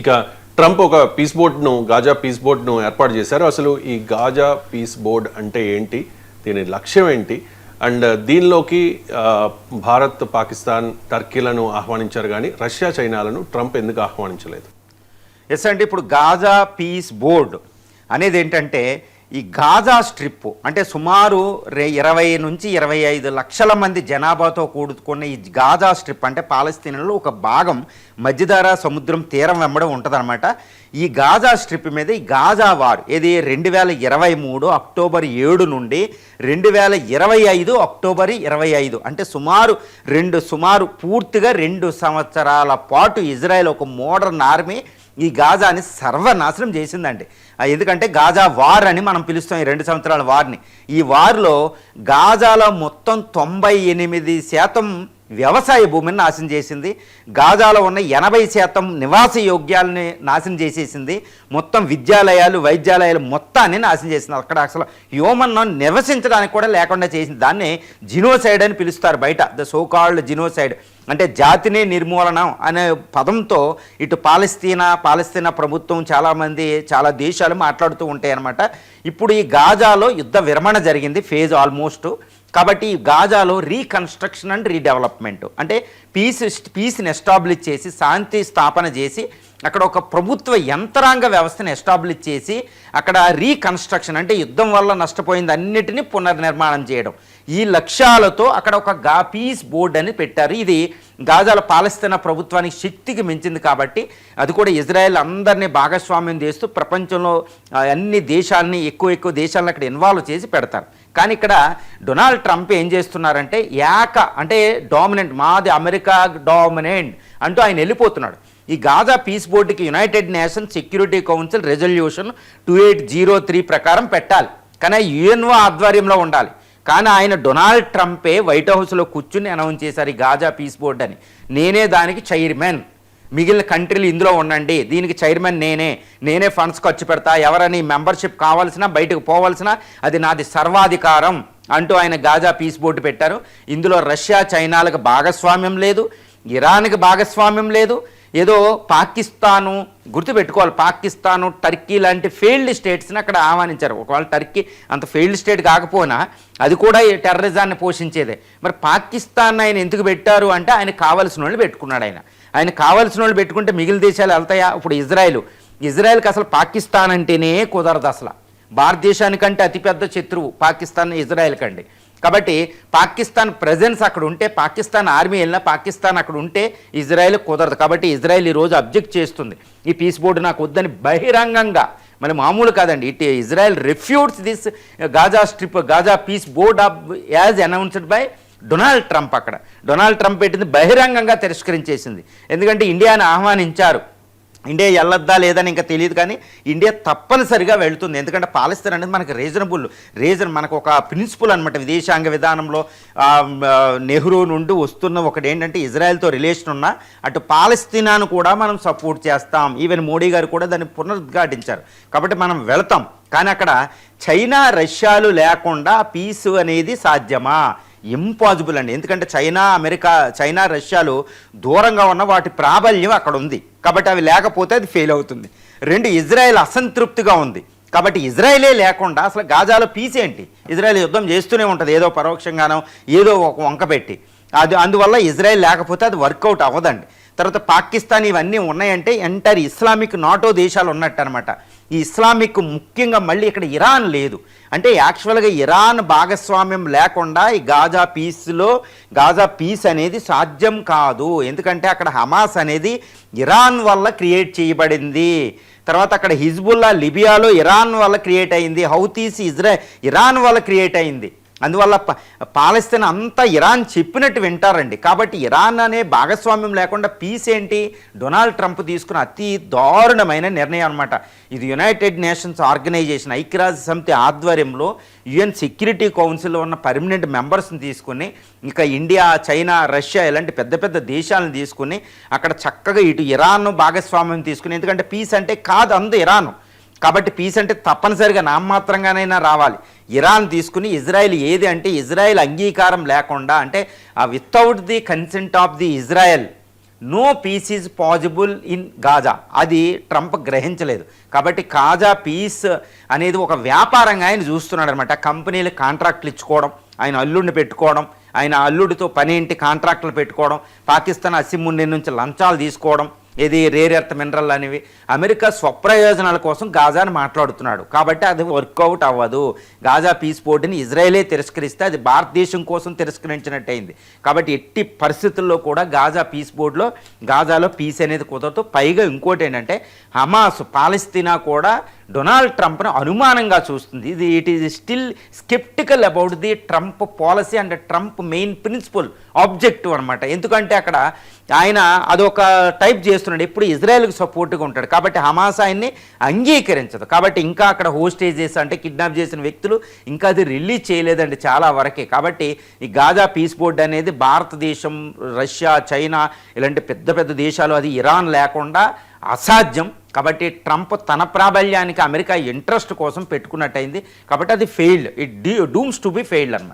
ఇక ట్రంప్ ఒక పీస్ బోర్డ్ను గాజా పీస్ బోర్డ్ను ఏర్పాటు చేశారు. అసలు ఈ గాజా పీస్ బోర్డ్ అంటే ఏంటి? దీని లక్ష్యం ఏంటి? అండ్ దీనిలోకి భారత్ పాకిస్తాన్ టర్కీలను ఆహ్వానించారు కానీ రష్యా చైనాలను ట్రంప్ ఎందుకు ఆహ్వానించలేదు? ఎస్ అంటే ఇప్పుడు గాజా పీస్ బోర్డ్ అనేది ఏంటంటే ఈ గాజా స్ట్రిప్ అంటే సుమారు రే ఇరవై నుంచి ఇరవై ఐదు లక్షల మంది జనాభాతో కూడుకున్న ఈ గాజా స్ట్రిప్ అంటే పాలస్తీనాలో ఒక భాగం మధ్యధారా సముద్రం తీరం వెంబడి ఉంటుందన్నమాట. ఈ గాజా స్ట్రిప్ మీద ఈ గాజా వార్ ఇది రెండు వేల ఇరవై మూడు అక్టోబర్ ఏడు నుండి రెండు వేల ఇరవై ఐదు అక్టోబర్ ఇరవై ఐదు అంటే సుమారు రెండు సుమారు పూర్తిగా రెండు సంవత్సరాల పాటు ఇజ్రాయెల్ ఒక మోడర్న్ ఆర్మీ ఈ గాజాని సర్వనాశనం చేసిందండి. ఎందుకంటే గాజా వార్ అని మనం పిలుస్తాం ఈ రెండు సంవత్సరాల వార్ని. ఈ వార్లో గాజాలో మొత్తం తొంభై ఎనిమిది శాతం వ్యవసాయ భూమిని నాశనం చేసింది. గాజాలో ఉన్న ఎనభై శాతం నివాస యోగ్యాలని నాశనం చేసేసింది. మొత్తం విద్యాలయాలు వైద్యాలయాలు మొత్తాన్ని నాశనం చేసింది. అక్కడ అసలు హ్యూమన్ నివసించడానికి కూడా లేకుండా చేసింది. దాన్ని జినోసైడ్ అని పిలుస్తారు బయట. ద సోకాల్డ్ జినోసైడ్ అంటే జాతిని నిర్మూలనం అనే పదంతో ఇటు పాలస్తీనా పాలస్తీనా ప్రభుత్వం చాలామంది చాలా దేశాలు మాట్లాడుతూ ఉంటాయి అన్నమాట ఇప్పుడు ఈ గాజాలో యుద్ధ విరమణ జరిగింది ఫేజ్ ఆల్మోస్ట్ కాబట్టి గాజాలో రీకన్స్ట్రక్షన్ అండ్ రీడెవలప్మెంట్ అంటే పీస్ పీస్ని ఎస్టాబ్లిష్ చేసి శాంతి స్థాపన చేసి అక్కడ ఒక ప్రభుత్వ యంత్రాంగ వ్యవస్థను ఎస్టాబ్లిష్ చేసి అక్కడ రీకన్స్ట్రక్షన్ అంటే యుద్ధం వల్ల నష్టపోయింది అన్నిటినీ పునర్నిర్మాణం చేయడం. ఈ లక్ష్యాలతో అక్కడ ఒక గా పీస్ బోర్డ్ అని పెట్టారు. ఇది గాజాల పాలస్తీనా ప్రభుత్వానికి శక్తికి మించింది కాబట్టి అది కూడా ఇజ్రాయెల్ అందరినీ భాగస్వామ్యం చేస్తూ ప్రపంచంలో అన్ని దేశాలని ఎక్కువ ఎక్కువ దేశాలను అక్కడ ఇన్వాల్వ్ చేసి పెడతారు. కానీ ఇక్కడ డొనాల్డ్ ట్రంప్ ఏం చేస్తున్నారంటే యాక అంటే డామినెంట్ మాది అమెరికా డామినెంట్ అంటూ ఆయన వెళ్ళిపోతున్నాడు. ఈ గాజా పీస్ బోర్డుకి United nation security council resolution two eight zero three ప్రకారం పెట్టాలి. కానీ యుఎన్ఓ ఆధ్వర్యంలో ఉండాలి. కానీ ఆయన డొనాల్డ్ ట్రంపే వైట్ హౌస్లో కూర్చుని అనౌన్స్ చేశారు ఈ గాజా పీస్ బోర్డ్ అని. నేనే దానికి చైర్మన్. మిగిలిన కంట్రీలు ఇందులో ఉండండి. దీనికి చైర్మన్ నేనే. నేనే ఫండ్స్ ఖర్చు పెడతా. ఎవరని మెంబర్షిప్ కావాల్సిన బయటకు పోవాల్సిన అది నాది సర్వాధికారం అంటూ ఆయన గాజా పీస్ బోర్డు పెట్టారు. ఇందులో రష్యా చైనాలకు భాగస్వామ్యం లేదు. ఇరాన్కి భాగస్వామ్యం లేదు. ఏదో పాకిస్తాను గుర్తుపెట్టుకోవాలి. పాకిస్తాను టర్కీ లాంటి ఫెయిల్డ్ స్టేట్స్ని అక్కడ ఆహ్వానించారు. ఒకవేళ టర్కీ అంత ఫెయిల్డ్ స్టేట్ కాకపోయినా అది కూడా ఈ టెర్రరిజాన్ని పోషించేదే. మరి పాకిస్తాన్ ఆయన ఎందుకు పెట్టారు అంటే ఆయన కావలసిన వాళ్ళు పెట్టుకున్నాడు ఆయన. ఆయన కావాల్సిన వాళ్ళు పెట్టుకుంటే మిగిలిన దేశాలు వెళ్తాయా? ఇప్పుడు ఇజ్రాయెల్. ఇజ్రాయెల్కి అసలు పాకిస్తాన్ అంటేనే కుదరదు అసలు. భారతదేశానికంటే అతిపెద్ద శత్రువు పాకిస్తాన్ ఇజ్రాయెల్ కండి కాబట్టి పాకిస్తాన్ ప్రెజెన్స్ అక్కడ ఉంటే పాకిస్తాన్ ఆర్మీ వెళ్ళినా పాకిస్తాన్ అక్కడ ఉంటే ఇజ్రాయెల్ కుదరదు. కాబట్టి ఇజ్రాయెల్ ఈరోజు అబ్జెక్ట్ చేస్తుంది. ఈ పీస్ బోర్డు నాకు వద్దని బహిరంగంగా మరి మామూలు కాదండి. It Israel refutes this Gaza strip Gaza peace board of as announced by Donald Trump అక్కడ. డొనాల్డ్ ట్రంప్ పెట్టింది బహిరంగంగా తిరస్కరించేసింది. ఎందుకంటే ఇండియాని ఆహ్వానించారు. ఇండియా వెళ్ళొద్దా లేదని ఇంకా తెలియదు కానీ ఇండియా తప్పనిసరిగా వెళ్తుంది. ఎందుకంటే పాలస్తీన్ అనేది మనకు రీజనబుల్ రీజన్ మనకు ఒక ప్రిన్సిపల్ అనమాట విదేశాంగ విధానంలో నెహ్రూ నుండి వస్తున్న ఒకటి ఏంటంటే ఇజ్రాయెల్తో రిలేషన్ ఉన్న అటు పాలస్తీనాను కూడా మనం సపోర్ట్ చేస్తాం. ఈవెన్ మోడీ గారు కూడా దాన్ని పునరుద్ఘాటించారు. కాబట్టి మనం వెళతాం. కానీ అక్కడ చైనా రష్యాలు లేకుండా పీస్ అనేది సాధ్యమా? ఇంపాసిబుల్ అండి. ఎందుకంటే చైనా అమెరికా చైనా రష్యాలు దూరంగా ఉన్న వాటి ప్రాబల్యం అక్కడ ఉంది. కాబట్టి అవి లేకపోతే అది ఫెయిల్ అవుతుంది. రెండు ఇజ్రాయెల్ అసంతృప్తిగా ఉంది. కాబట్టి ఇజ్రాయలే లేకుండా అసలు గాజాలో పీస్ ఏంటి? ఇజ్రాయెల్ యుద్ధం చేస్తూనే ఉంటుంది. ఏదో పరోక్షంగానో ఏదో ఒక వంక పెట్టి. అది అందువల్ల ఇజ్రాయెల్ లేకపోతే అది వర్కౌట్ అవ్వదండి. తర్వాత పాకిస్తాన్ ఇవన్నీ ఉన్నాయంటే ఎంటైర్ ఇస్లామిక్ నాటో దేశాలు ఉన్నట్టు అనమాట ఈ ఇస్లామిక్ ముఖ్యంగా మళ్ళీ ఇక్కడ ఇరాన్ లేదు. అంటే యాక్చువల్గా ఇరాన్ భాగస్వామ్యం లేకుండా ఈ గాజా పీస్లో గాజా పీస్ అనేది సాధ్యం కాదు. ఎందుకంటే అక్కడ హమాస్ అనేది ఇరాన్ వల్ల క్రియేట్ చేయబడింది. తర్వాత అక్కడ హిజ్బుల్లా లిబియాలో ఇరాన్ వల్ల క్రియేట్ అయింది. హౌతీస్ ఇజ్రా ఇరాన్ వల్ల క్రియేట్ అయింది. అందువల్ల ప- పాలస్తీన్ అంతా ఇరాన్ చెప్పినట్టు వింటారండి. కాబట్టి ఇరాన్ అనే భాగస్వామ్యం లేకుండా పీస్ ఏంటి? డొనాల్డ్ ట్రంప్ తీసుకున్న అతి దారుణమైన నిర్ణయం అనమాట ఇది యునైటెడ్ నేషన్స్ ఆర్గనైజేషన్ ఐక్యరాజ్య సమితి ఆధ్వర్యంలో యుఎన్ సెక్యూరిటీ కౌన్సిల్లో ఉన్న పర్మనెంట్ మెంబర్స్ని తీసుకుని ఇంకా ఇండియా చైనా రష్యా ఇలాంటి పెద్ద పెద్ద దేశాలను తీసుకుని అక్కడ చక్కగా ఇటు ఇరాన్ భాగస్వామ్యం తీసుకుని ఎందుకంటే పీస్ అంటే కాదు అందు ఇరాన్. కాబట్టి పీస్ అంటే తప్పనిసరిగా నామమాత్రంగానైనా రావాలి. ఇరాన్ తీసుకుని ఇజ్రాయెల్ ఏది అంటే ఇజ్రాయెల్ అంగీకారం లేకుండా అంటే without the consent of the Israel no peace is possible in Gaza అది ట్రంప్ గ్రహించలేదు. కాబట్టి కాజా పీస్ అనేది ఒక వ్యాపారంగా ఆయన చూస్తున్నాడు అనమాట కంపెనీలు కాంట్రాక్ట్లు ఇచ్చుకోవడం ఆయన అల్లుడిని పెట్టుకోవడం ఆయన అల్లుడితో పని ఇంటి కాంట్రాక్టులు పెట్టుకోవడం పాకిస్తాన్ అసిమ్ముండి నుంచి లంచాలు తీసుకోవడం ఇది రేర్ ఎర్త్ మినరల్ అనేవి అమెరికా స్వప్రయోజనాల కోసం గాజాని మాట్లాడుతున్నాడు. కాబట్టి అది వర్కౌట్ అవ్వదు. గాజా పీస్ బోర్డుని ఇజ్రాయేలే తిరస్కరిస్తే అది భారతదేశం కోసం తిరస్కరించినట్టయింది. కాబట్టి ఎట్టి పరిస్థితుల్లో కూడా గాజా పీస్ బోర్డులో గాజాలో పీస్ అనేది కుదరదు. పైగా ఇంకోటి ఏంటంటే హమాస్ పాలస్తీనా కూడా డొనాల్డ్ ట్రంప్ను అనుమానంగా చూస్తుంది. ఇది it is still skeptical about the Trump policy and Trump main principal objective అనమాట ఎందుకంటే అక్కడ ఆయన అదొక టైప్ చేస్తున్నాడు. ఎప్పుడు ఇజ్రాయెల్కి సపోర్ట్గా ఉంటాడు. కాబట్టి హమాస్ ఆయన్ని అంగీకరించదు. కాబట్టి ఇంకా అక్కడ హోస్టేజెస్ అంటే కిడ్నాప్ చేసిన వ్యక్తులు ఇంకా అది రిలీజ్ చేయలేదండి చాలా వరకే. కాబట్టి ఈ గాజా పీస్ బోర్డు అనేది భారతదేశం రష్యా చైనా ఇలాంటి పెద్ద పెద్ద దేశాలు అది ఇరాన్ లేకుండా అసాధ్యం. కాబట్టి ట్రంప్ తన ప్రాబల్యానికి అమెరికా ఇంట్రెస్ట్ కోసం పెట్టుకున్నట్టయింది. కాబట్టి అది failed. It dooms to be failed అన్నమాట.